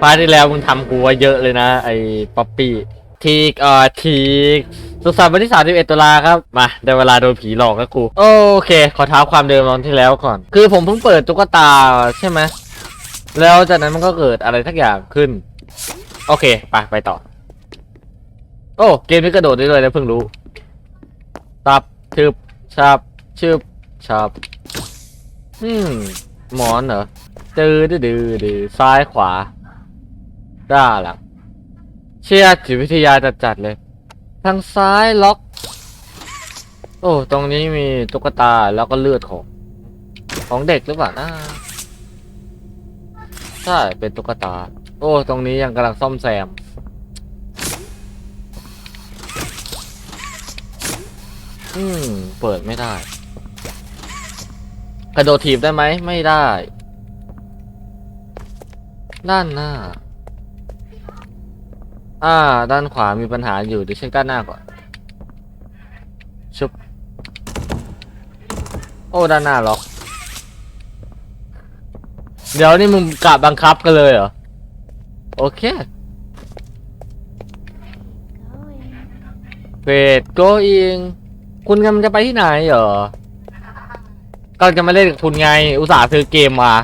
พาร์ทที่แล้วมึงทำกูไว้เยอะเลยนะ ไอ้ป๊อปปี้ทีกเอ่อทีกสุขสันต์วันที่ 31ตุลาครับ มาได้เวลาโดนผีหลอกแล้วกูโอเค ขอเท้าความเดิมตอนที่แล้วก่อน คือผมเพิ่งเปิดตุ๊กตาใช่ไหมแล้วจากนั้นมันก็เกิดอะไรทักอย่างขึ้น โอเค ไปไปต่อ โอ้เกมนี้กระโดดได้เลยนะเพิ่งรู้ตับชึบชับชึบชับอืมหมอนเหรอดื้อดื้อดื้อดื้อซ้ายขวา ด้าลังเชียจิตวิทยาจัดๆเลย ทางซ้ายล็อก โอ้ ตรงนี้มีตุ๊กตาแล้วก็เลือดของ ของเด็กหรือเปล่านะใช่ เป็นตุ๊กตา โอ้ ตรงนี้ยังกำลังซ่อมแซม อืม เปิดไม่ได้ กระโดดถีบได้ไหม ไม่ได้ ด้านหน้า อ่า ด้านขวามีปัญหาอยู่เดี๋ยวเช็คด้านหน้าก่อน ชุบ โอ้ ด้านหน้าล็อก เดี๋ยวนี่มึงกะบังคับกันเลยเหรอ โอเคเฟดโกอิง คุณกำลังจะไปที่ไหนเหรอก็จะมาเล่นกับคุณไง อุตส่าห์ซื้อเกมมา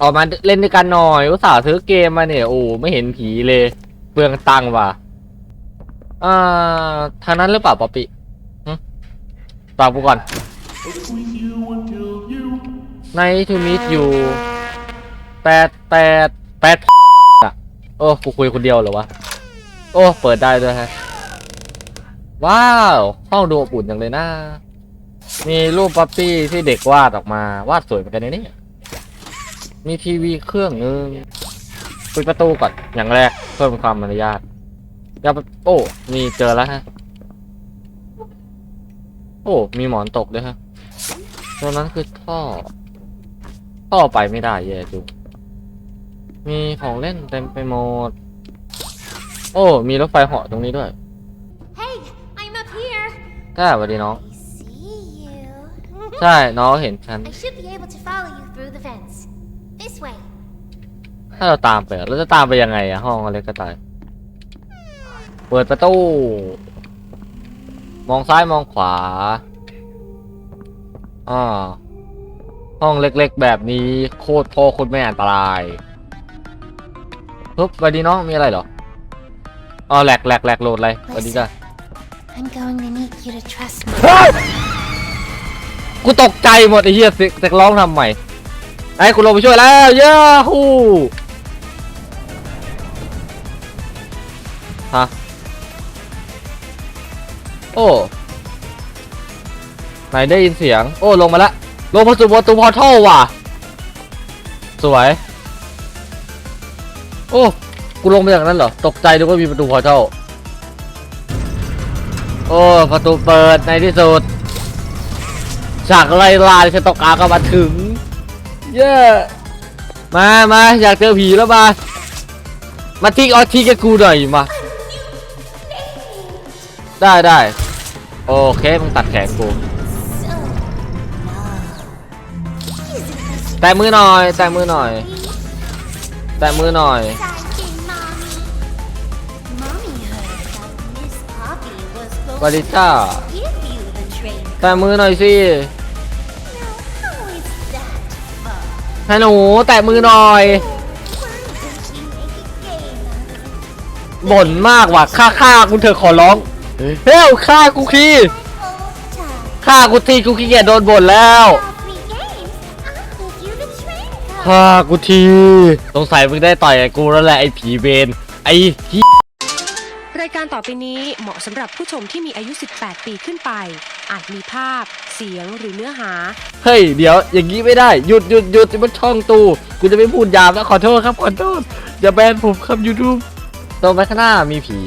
ออกมาเล่นด้วยกันหน่อยอุตส่าห์ซื้อเกมมาเนี่ยโอ้ไม่เห็นผีเลยเปลืองตังค์ว่ะอ่าทางนั้นหรือเปล่าป๊อปปี้ตอบกูก่อน ในทูมิดอยู่แปดแปดแปดอะโอ้กูคุยคนเดียวเหรอวะ โอ้ เปิดได้ด้วยฮะ ว้าว ห้องดูอบอุ่นจังเลยนะ มีรูปป๊อปปี้ที่เด็กวาดออกมา วาดสวยเหมือนกันนะเนี่ย มีทีวีเครื่องนึงปิดประตูก่อนอย่างแรกเพิ่มความมารยาทอย่าไปโอ้ มีเจอแล้วฮะ โอ้ มีหมอนตกด้วยฮะตรงนั้นคือท่อ ท่อไปไม่ได้แย่จุงมีของเล่นเต็มไปหมด โอ้ มีรถไฟเหาะตรงนี้ด้วย Hey, I'm up here. ก้าสวัสดีน้อง I see you. ใช่ น้องเห็นฉัน I should be able to follow you through the fence. This way. ถ้าเราตามไปอะเราจะตามไปยังไงอะห้องอะไรก็ตาย เปิดประตู มองซ้ายมองขวาอ่าห้องเล็กๆแบบนี้โคตรพ่อโคตรแม่อันตรายปุ๊บสวัสดีน้องมีอะไรเหรออ๋อแหลกแหลกแหลกโหลดอะไรสวัสดีจ้ะ I'm going to need you to trust me. กูตกใจหมดไอ้เหี้ยเสียงแต่ร้องทำใหม่ ไอ้กูลงไปช่วยแล้ว เย้ฮู้ฮะ โอ้ไหนได้ยินเสียง โอ้ ลงมาละ ลงมาสู่ประตูพอร์ทัลว่ะ สวย โอ้ กูลงไปจากนั้นเหรอ ตกใจดูว่ามีประตูพอร์ทัลโอ้ ประตูเปิดในที่สุดจากไล่ลาที่ฉันต้องการก็มาถึง เย้มามาอยากเจอผีแล้วมามาทิ้งออทีกับกูหน่อยมาได้ได้โอเคมึงตัดแขนกูแต่มือหน่อยแต่มือหน่อยแต่มือหน่อย Mommy heard that Miss Poppy was สวัส going ดีจ้า to give you the train. แต่มือหน่อยสิ ให้หนูแตะมือหน่อยบ่นมากว่ะฆ่าฆ่ากูเถอะขอร้องเฮ้ยฆ่ากูทีฆ่ากูทีกูขี้เกียจโดนบ่นแล้วฆ่ากูทีสงสัยมึงได้ต่อยกูแล้วแหละไอ้ผีเบนไอ้ การต่อไปนี้เหมาะสำหรับผู้ชมที่มีอายุ 18 ปีขึ้นไป อาจมีภาพ เสียงหรือเนื้อหา เฮ้ยเดี๋ยวอย่างนี้ไม่ได้หยุดหยุดหยุดมันช่องตูกูจะไม่พูดยามแล้วขอโทษครับขอโทษอย่าแบนผมครับยูทูบตรงไปข้างหน้ามีผี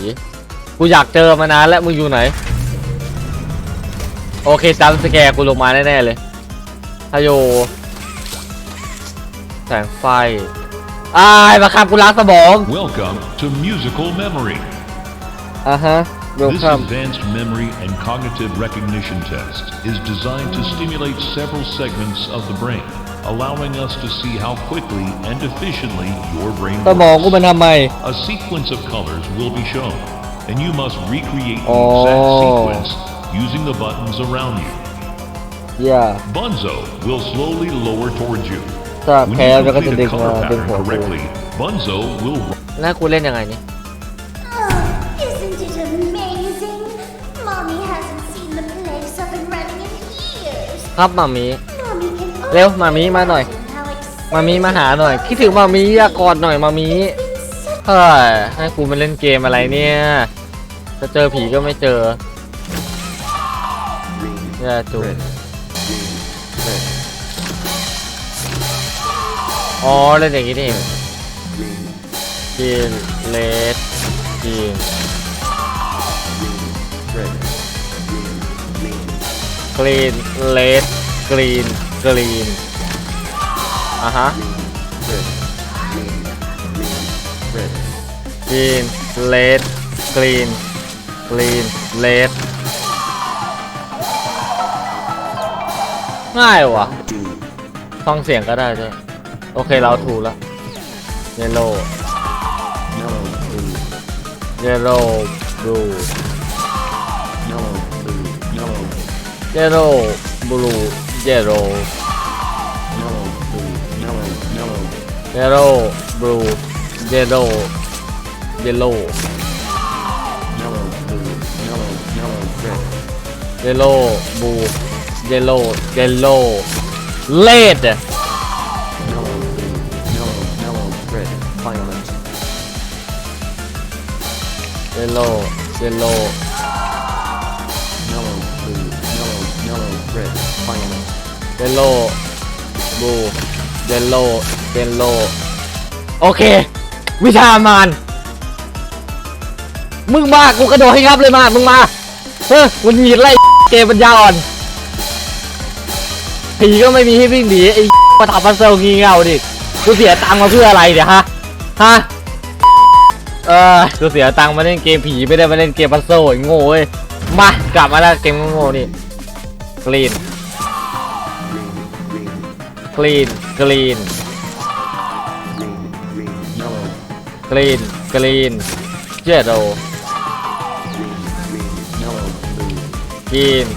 กูอยากเจอมานานแล้วมึงอยู่ไหน โอเคจำสแกร์กูลงมาแน่ๆเลยฮายโยแสงไฟอ้ายมาครับกูล้างสมอง Welcome to Musical Memory. อ่ะฮะเวล This คัม advanced memory and cognitive recognition test is designed to stimulate several segments of the brain. allowing us to see how quickly and efficiently your brain สมอง works. กูมันทำไม A sequence of colors will be shown, and you must recreate the Oh. exact sequence using the buttons around you. อย่า Bunzo will slowly lower towards you. ถ้า When แพ้ you แล้วก็จะ complete ดึ a งมา color เป็น pattern หัวกู correctly, Bunzo will แล้วกูเล่นยังไงนี่ Oh, ครับมามี Mommy can เร็วมามีมาหน่อย imagine how exciting มามีมาหาหน่อย คิดถึงมามีอยากกอดหน่อยมามีเฮ้ยให้กูมาเล่นเกมอะไรเนี่ยจะเจอผีก็ไม่เจอแย่จุดอ๋อเล่นอย่างนี้นี่เองกินเลสกินก รีนเลสกรีนกรีนอะฮะกรีนเลดกรีนกรีนเลดง่ายว่ะฟังเสียงก็ได้ด้วยโอเคเราถูกแล้วเยลโล่เยลโล่บลูเยลโล่บลู เยลโล่เยลโล่บลูเยลโล่เยลโล่เยลโล่บูเยลโล่เยลโล่เดเยลโล่บูเยลโล่เยลโล่โอเค วิชามาน มึงมากูกระโดดให้ครับเลยมา มึงมา เฮ้ยมันหนีไล่เกมปัญญาอ่อน ผีก็ไม่มีให้วิ่งหนีไอ้มาทำพัซเซลงีเง่าดิ กูเสียตังค์มาเพื่ออะไรเดี๋ยวฮะ ฮะ เออกูเสียตังค์มาเล่นเกมผีไม่ได้มาเล่นเกมพัซเซิลไอ้โง่เว้ย มากลับมาแล้วเกมโง่นี่กรีน กรีนกรีนกรีนกรีนเจดโดกรีน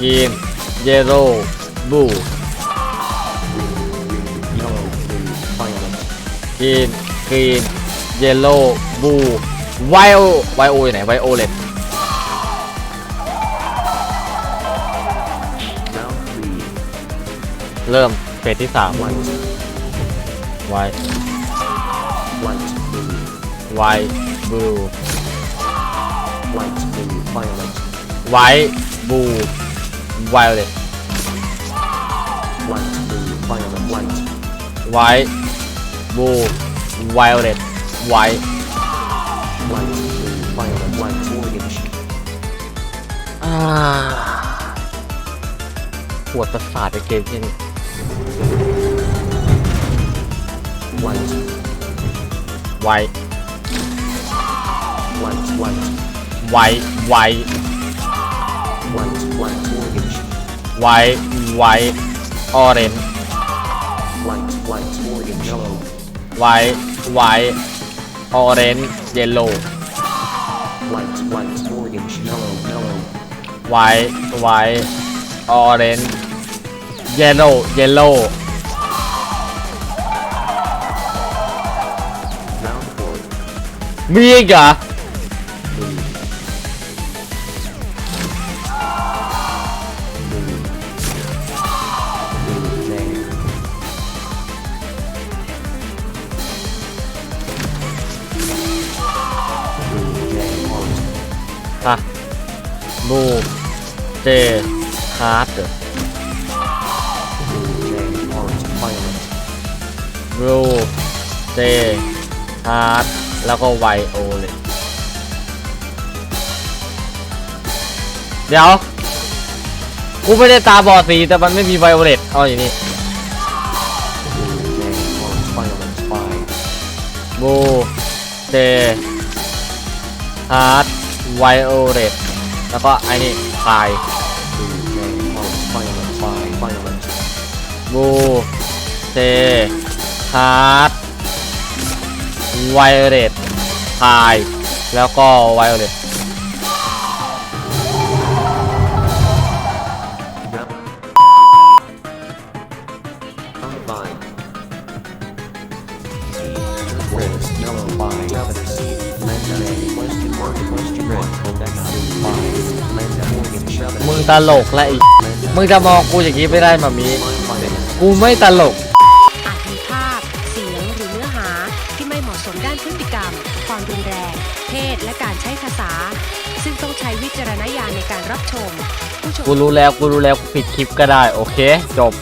กรีนเยโรบูกรีนกรีนเยโลบูไวโอไวโออยู่ไหนไวโอเลตเริ่ม เฟสที่สามไวไวไวบูไวบูไวเลตไวบูไวเลตไวอ่าปวดประสาทในเกมที่นี่ ไวไวไวไวไวไวออเรนไวไวออเรนเย เยลโล่เยลโล่มีอีกเหรอฮะบูเจฮาร์ด บลูเจฮาร์ดแล้วก็ไวโอเลยเดี๋ยว กูไม่ได้ตาบอดสีแต่มันไม่มีไวโอเลตเอาอย่างนี้บูเจฮาร์ดไวโอเลตแล้วก็ไอ้นี่พายบูเซ ฮาร์ดไวเลตทายแล้วก็ไวเลตมึงตลกและอีมึงจะมองกูอย่างนี้ไม่ได้มามี กูไม่ตลก ชม ผู้ชม กูรู้แล้วกูรู้แล้วกูปิดคลิปก็ได้ โอเค จบ